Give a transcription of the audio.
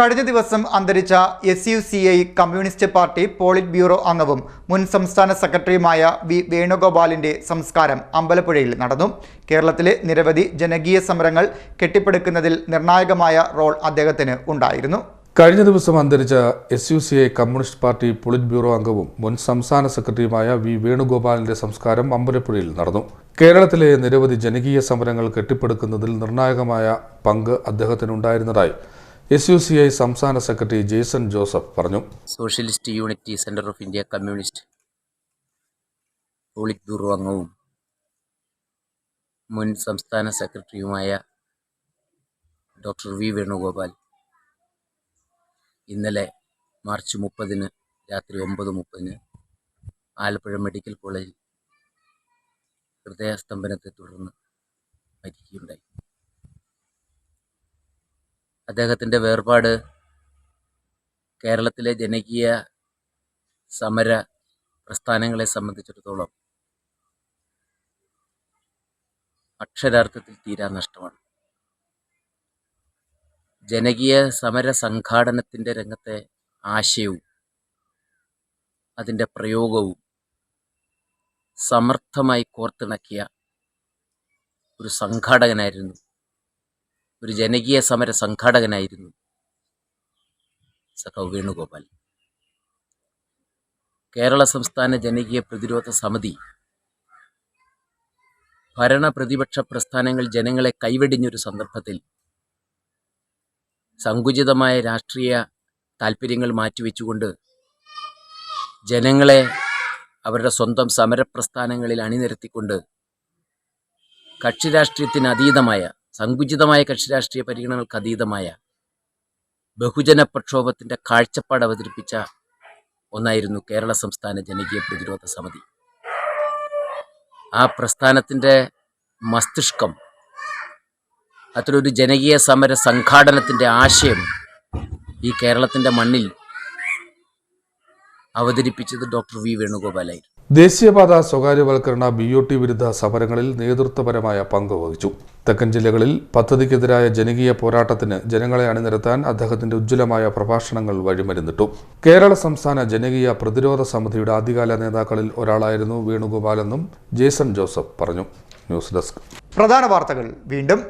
കഴിഞ്ഞ ദിവസം അന്തരിച്ച S U C I communist party polit bureau അംഗവും മുൻ സംസ്ഥാന സെക്രട്ടറിയുമായ വി വേണുഗോപാലിന്റെ സംസ്കാരം അമ്പലപ്പുഴയിൽ നടന്നു. കേരളത്തിലെ നിരവധി ജനകീയ സമരങ്ങൾ കെട്ടിപ്പടുക്കുന്നതിൽ നിർണായകമായ റോൾ അദ്ദേഹത്തിന് ഉണ്ടായിരുന്നു. കഴിഞ്ഞ ദിവസം അന്തരിച്ച S U C I communist party polit bureau അംഗവും മുൻ സംസ്ഥാന സെക്രട്ടറിയുമായ വി വേണുഗോപാലിന്റെ സംസ്കാരം അമ്പലപ്പുഴയിൽ നടന്നു. കേരളത്തിലെ നിരവധി ജനകീയ സമരങ്ങൾ കെട്ടിപ്പടുക്കുന്നതിൽ നിർണായകമായ പങ്ക് അദ്ദേഹത്തിനുണ്ടായിരുന്നതായി എസ് യു സി ഐ സംസ്ഥാന സെക്രട്ടറി ജേസൺ ജോസഫ് പറഞ്ഞു. Socialist unity centre of India communist polit bureau അംഗവും മുൻ സംസ്ഥാന സെക്രട്ടറിയുമായ ഡോക്ടർ വി വേണുഗോപാൽ. ഇന്നലെ മാർച്ച് മുപ്പതിന് രാത്രി ഒമ്പത് മുപ്പതിന് ആലപ്പുഴ മെഡിക്കൽ കോളേജിൽ ഹൃദയസ്തംഭനത്തെ തുടർന്ന് മരിക്കുകയുണ്ടായി. അദ്ദേഹത്തിന്റെ വേർപാട് കേരളത്തിലെ ജനകീയ സമര പ്രസ്ഥാനങ്ങളെ സംബന്ധിച്ചിടത്തോളം അക്ഷരാർത്ഥത്തിൽ തീരാ നഷ്ടമാണ്. ജനകീയ സമര സംഘാടനത്തിന്റെ രംഗത്തെ ആശയവും അതിന്റെ പ്രയോഗവും സമർത്ഥമായി കോർത്തിണക്കിയ ഒരു സംഘാടകനായിരുന്നു ഒരു ജനകീയ സമര സംഘാടകനായിരുന്നു സഖാവ് വേണുഗോപാൽ. കേരള സംസ്ഥാന ജനകീയ പ്രതിരോധ സമിതി ഭരണ പ്രതിപക്ഷ പ്രസ്ഥാനങ്ങൾ ജനങ്ങളെ കൈവെടിഞ്ഞൊരു സന്ദർഭത്തിൽ സങ്കുചിതമായ രാഷ്ട്രീയ താല്പര്യങ്ങൾ മാറ്റിവെച്ചുകൊണ്ട് ജനങ്ങളെ അവരുടെ സ്വന്തം സമരപ്രസ്ഥാനങ്ങളിൽ അണിനിരത്തിക്കൊണ്ട് കക്ഷിരാഷ്ട്രീയത്തിന് അതീതമായ സങ്കുചിതമായ കക്ഷി രാഷ്ട്രീയ പരിഗണനകൾക്ക് അതീതമായ ബഹുജന പ്രക്ഷോഭത്തിന്റെ കാഴ്ചപ്പാട് അവതരിപ്പിച്ച ഒന്നായിരുന്നു കേരള സംസ്ഥാന ജനകീയ പ്രതിരോധ സമിതി. ആ പ്രസ്ഥാനത്തിന്റെ മസ്തിഷ്കം അത്തരൊരു ജനകീയ സമര സംഘാടനത്തിന്റെ ആശയം ഈ കേരളത്തിന്റെ മണ്ണിൽ അവതരിപ്പിച്ചത് ഡോക്ടർ വി വേണുഗോപാലായിരുന്നു. ദേശീയപാത സ്വകാര്യവൽക്കരണ ബി ഒ ടി വിരുദ്ധ സമരങ്ങളിൽ നേതൃത്വപരമായ പങ്ക് വഹിച്ചു. തെക്കൻ ജില്ലകളിൽ പദ്ധതിക്കെതിരായ ജനകീയ പോരാട്ടത്തിന് ജനങ്ങളെ അണിനിരത്താൻ അദ്ദേഹത്തിന്റെ ഉജ്ജ്വലമായ പ്രഭാഷണങ്ങൾ വഴിമരുന്നിട്ടു. കേരള സംസ്ഥാന ജനകീയ പ്രതിരോധ സമിതിയുടെ ആദ്യകാല നേതാക്കളിൽ ഒരാളായിരുന്നു വേണുഗോപാലെന്നും ജേസൺ ജോസഫ് പറഞ്ഞു. News desk. പ്രധാന വാർത്തകൾ വീണ്ടും